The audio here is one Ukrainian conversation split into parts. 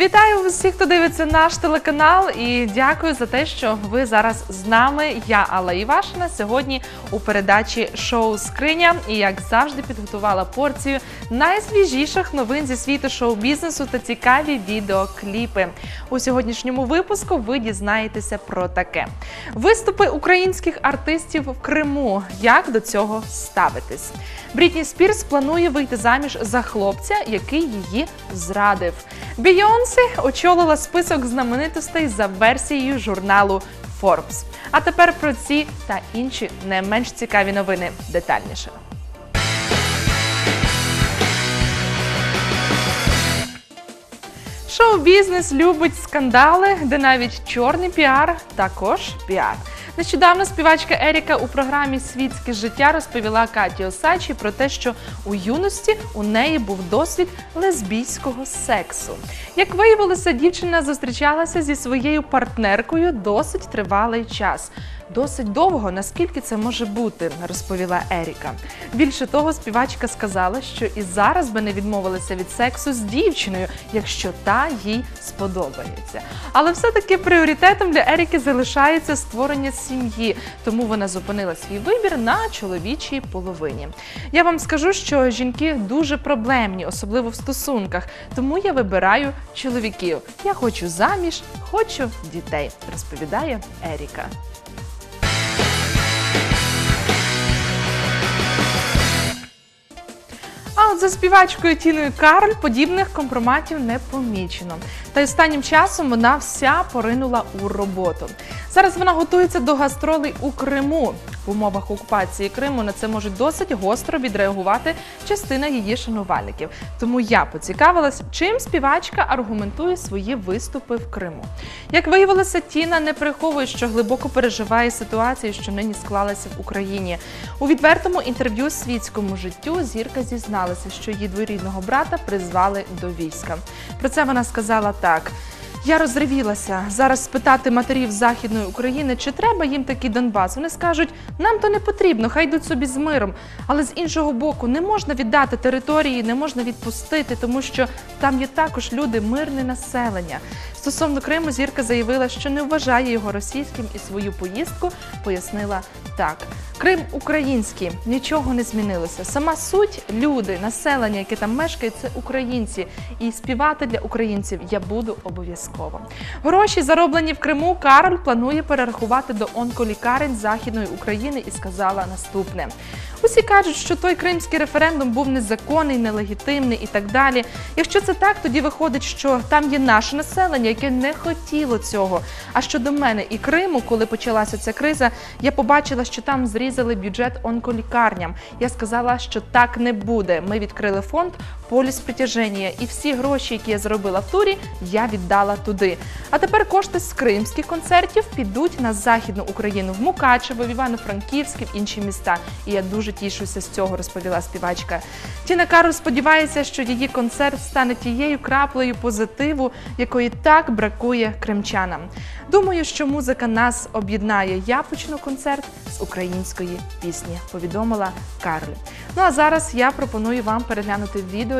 Вітаю всіх, хто дивиться наш телеканал, і дякую за те, що ви зараз з нами. Я Алла Івашина. Сьогодні у передачі шоу Скриня. І як завжди підготувала порцію найсвіжіших новин зі світу шоу-бізнесу та цікаві відеокліпи. У сьогоднішньому випуску ви дізнаєтеся про таке: виступи українських артистів в Криму. Як до цього ставитись? Брітні Спірс планує вийти заміж за хлопця, який її зрадив. Бійонсі очолила список знаменитостей за версією журналу Forbes. А тепер про ці та інші не менш цікаві новини детальніше. Шоу-бізнес любить скандали, де навіть чорний піар також піар. Нещодавно співачка Еріка у програмі Світське життя розповіла Каті Осачі про те, що у юності у неї був досвід лесбійського сексу. Як виявилося, дівчина зустрічалася зі своєю партнеркою досить тривалий час. Досить довго, наскільки це може бути, розповіла Еріка. Більше того, співачка сказала, що і зараз би не відмовилася від сексу з дівчиною, якщо та їй сподобається. Але все-таки пріоритетом для Еріки залишається створення сім'ї, тому вона зупинила свій вибір на чоловічій половині. Я вам скажу, що жінки дуже проблемні, особливо в стосунках, тому я вибираю чоловіків. Я хочу заміж, хочу дітей, розповідає Еріка. За співачкою Тіною Карль подібних компроматів не помічено. Та й останнім часом вона вся поринула у роботу. Зараз вона готується до гастролей у Криму. В умовах окупації Криму на це можуть досить гостро відреагувати частина її шанувальників. Тому я поцікавилась, чим співачка аргументує свої виступи в Криму. Як виявилося, Тіна не приховує, що глибоко переживає ситуацію, що нині склалася в Україні. У відвертому інтерв'ю світському життю зірка зізналася, що її дворідного брата призвали до війська. Про це вона сказала так. Я розривілася зараз спитати матерів Західної України, чи треба їм такий Донбас. Вони скажуть, нам то не потрібно, хай йдуть собі з миром. Але з іншого боку, не можна віддати території, не можна відпустити, тому що там є також люди, мирне населення. Стосовно Криму, зірка заявила, що не вважає його російським і свою поїздку пояснила так: Крим український, нічого не змінилося. Сама суть, люди, населення, яке там мешкає, це українці, і співати для українців я буду обов'язково. Гроші, зароблені в Криму, Кароль планує перерахувати до онколікарень Західної України і сказала наступне. Усі кажуть, що той кримський референдум був незаконний, нелегітимний і так далі. Якщо це так, тоді виходить, що там є наше населення, яке не хотіло цього. А щодо мене і Криму, коли почалася ця криза, я побачила, що там зрізали бюджет онколікарням. Я сказала, що так не буде. Ми відкрили фонд поліс притяження, і всі гроші, які я заробила в турі, я віддала туди. А тепер кошти з кримських концертів підуть на західну Україну в Мукачево, в Івано-Франківськ, в інші міста. І я дуже тішуся з цього, розповіла співачка. Тіна Кароль сподівається, що її концерт стане тією краплею позитиву, якої так бракує кримчанам. Думаю, що музика нас об'єднає. Я почну концерт з української пісні. Повідомила Карль. Ну а зараз я пропоную вам переглянути відео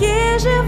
які живуть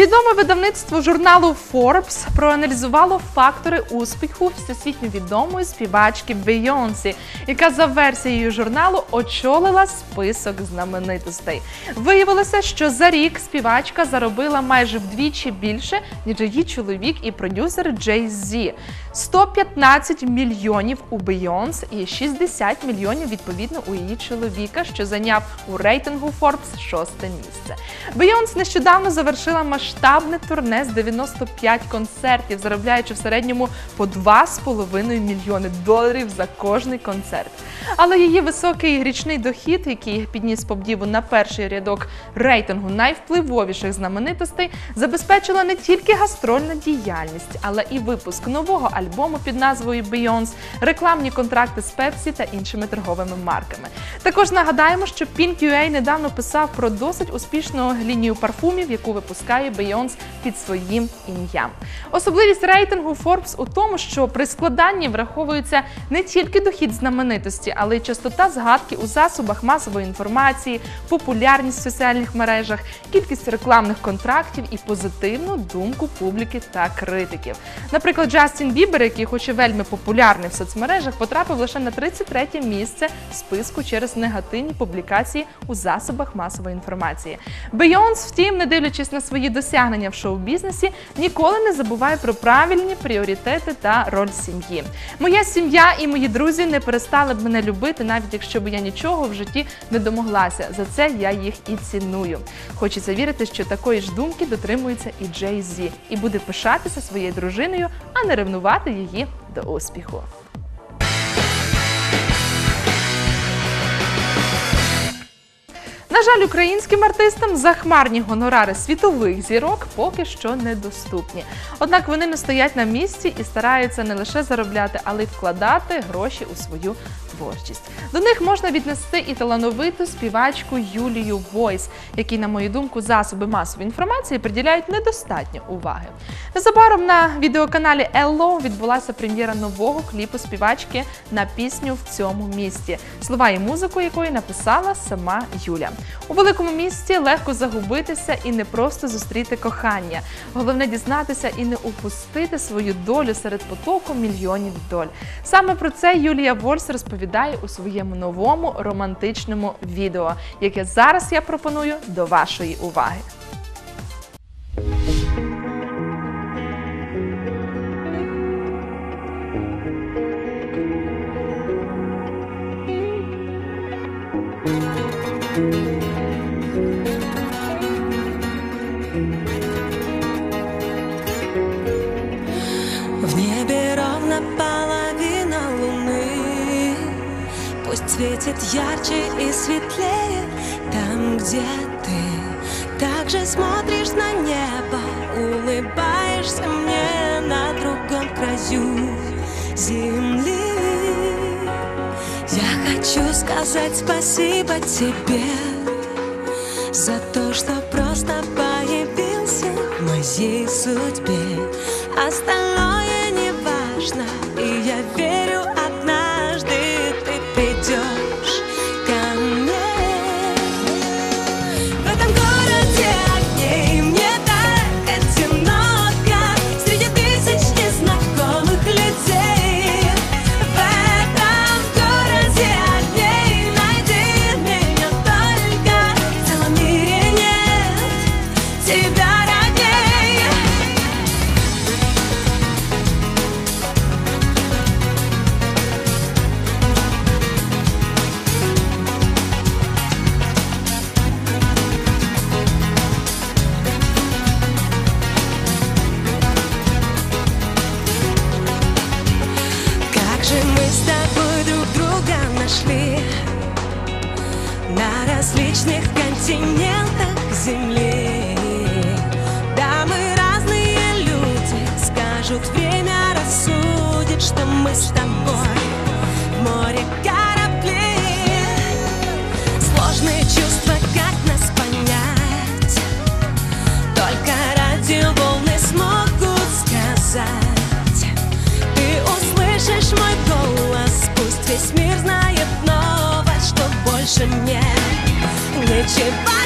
Відоме видавництво журналу Forbes проаналізувало фактори успіху всесвітньо відомої співачки Бейонсі, яка за версією журналу очолила список знаменитостей. Виявилося, що за рік співачка заробила майже вдвічі більше, ніж її чоловік і продюсер Джей Зі. 115 мільйонів у Бейонс і 60 мільйонів відповідно у її чоловіка, що зайняв у рейтингу Forbes шосте місце. Бейонс нещодавно завершила масштабне турне з 95 концертів, заробляючи в середньому по 2,5 мільйони доларів за кожний концерт. Але її високий річний дохід, який підніс Попдіву на перший рядок рейтингу найвпливовіших знаменитостей, забезпечила не тільки гастрольна діяльність, але і випуск нового альбому під назвою Beyoncé, рекламні контракти з Pepsi та іншими торговими марками. Також нагадаємо, що Pink.ua недавно писав про досить успішну лінію парфумів, яку випускає Beyoncé під своїм ім'ям. Особливість рейтингу Forbes у тому, що при складанні враховується не тільки дохід знаменитості, але й частота згадки у засобах масової інформації, популярність в соціальних мережах, кількість рекламних контрактів і позитивну думку публіки та критиків. Наприклад, Джастін Бібер, який, хоч і вельми популярний в соцмережах, потрапив лише на 33 місце списку через негативні публікації у засобах масової інформації. Бейонс, втім, не дивлячись на свої досягнення в шоу-бізнесі, ніколи не забуває про правильні пріоритети та роль сім'ї. Моя сім'я і мої друзі не перестали б мене любити, навіть якщо б я нічого в житті не домоглася. За це я їх і ціную. Хочеться вірити, що такої ж думки дотримується і Джей Зі, і буде пишатися своєю дружиною, а не ревнувати її до успіху. На жаль, українським артистам захмарні гонорари світових зірок поки що недоступні. Однак вони не стоять на місці і стараються не лише заробляти, але й вкладати гроші у свою творчість. До них можна віднести і талановиту співачку Юлію Войс, якій, на мою думку, засоби масової інформації приділяють недостатньо уваги. Незабаром на відеоканалі Елло відбулася прем'єра нового кліпу співачки на пісню в цьому місті, слова і музику якої написала сама Юля. У великому місті легко загубитися і не просто зустріти кохання. Головне дізнатися і не упустити свою долю серед потоку мільйонів доль. Саме про це Юлія Вольс розповідає у своєму новому романтичному відео, яке зараз я пропоную до вашої уваги. В светит ярче и светлее Там, где ты. Также смотришь на небо Улыбаешься мне на другом краю земли. Я хочу сказать спасибо тебе За то, что просто появился в моей судьбе. Остальное не важно И to be Скажут, время рассудит, что мы с тобой В море корабли. Сложные чувства, как нас понять? Только радиоволны смогут сказать. Ты услышишь мой голос Пусть весь мир знает новость Что больше нет ничего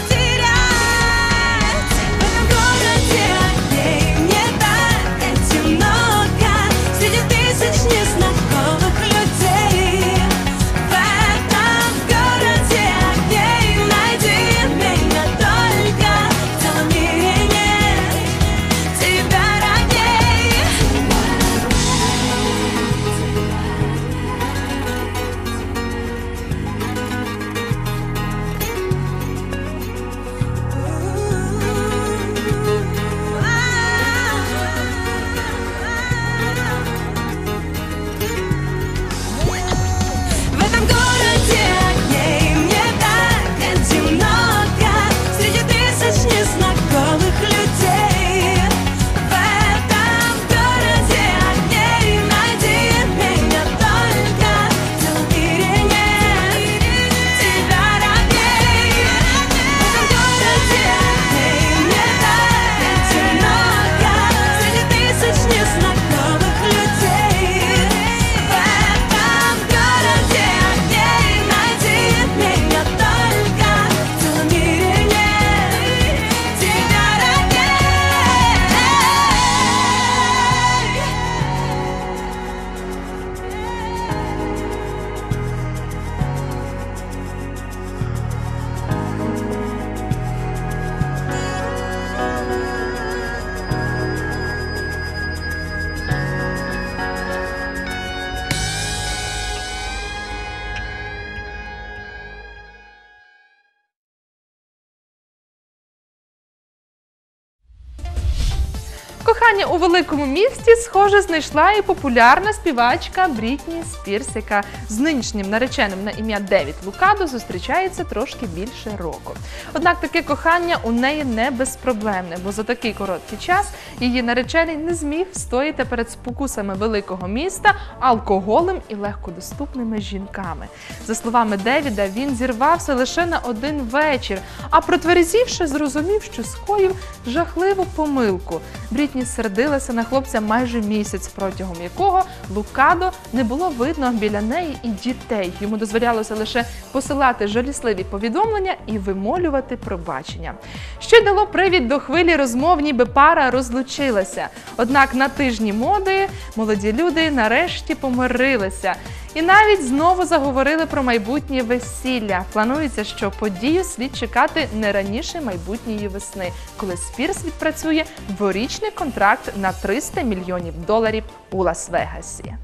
Кохання у великому місті, схоже, знайшла і популярна співачка Брітні Спірс, яка з нинішнім нареченим на ім'я Девід Лукадо зустрічається трошки більше року. Однак таке кохання у неї не безпроблемне, бо за такий короткий час її наречений не зміг стояти перед спокусами великого міста, алкоголем і легкодоступними жінками. За словами Девіда, він зірвався лише на один вечір, а протверезівши, зрозумів, що скоїв жахливу помилку. Брітні сердилася на хлопця майже місяць, протягом якого Лукадо не було видно біля неї і дітей. Йому дозволялося лише посилати жалісливі повідомлення і вимолювати пробачення. Що й дало привід до хвилі розмов, ніби пара розлучилася. Однак на тижні моди молоді люди нарешті помирилися. І навіть знову заговорили про майбутнє весілля. Планується, що подію слід чекати не раніше майбутньої весни, коли Спірс відпрацює дворічний контракт на 300 мільйонів доларів у Лас-Вегасі.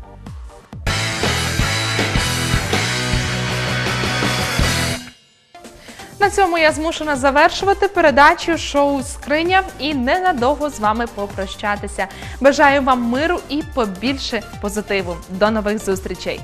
На цьому я змушена завершувати передачу шоу Скриня і ненадовго з вами попрощатися. Бажаю вам миру і побільше позитиву. До нових зустрічей!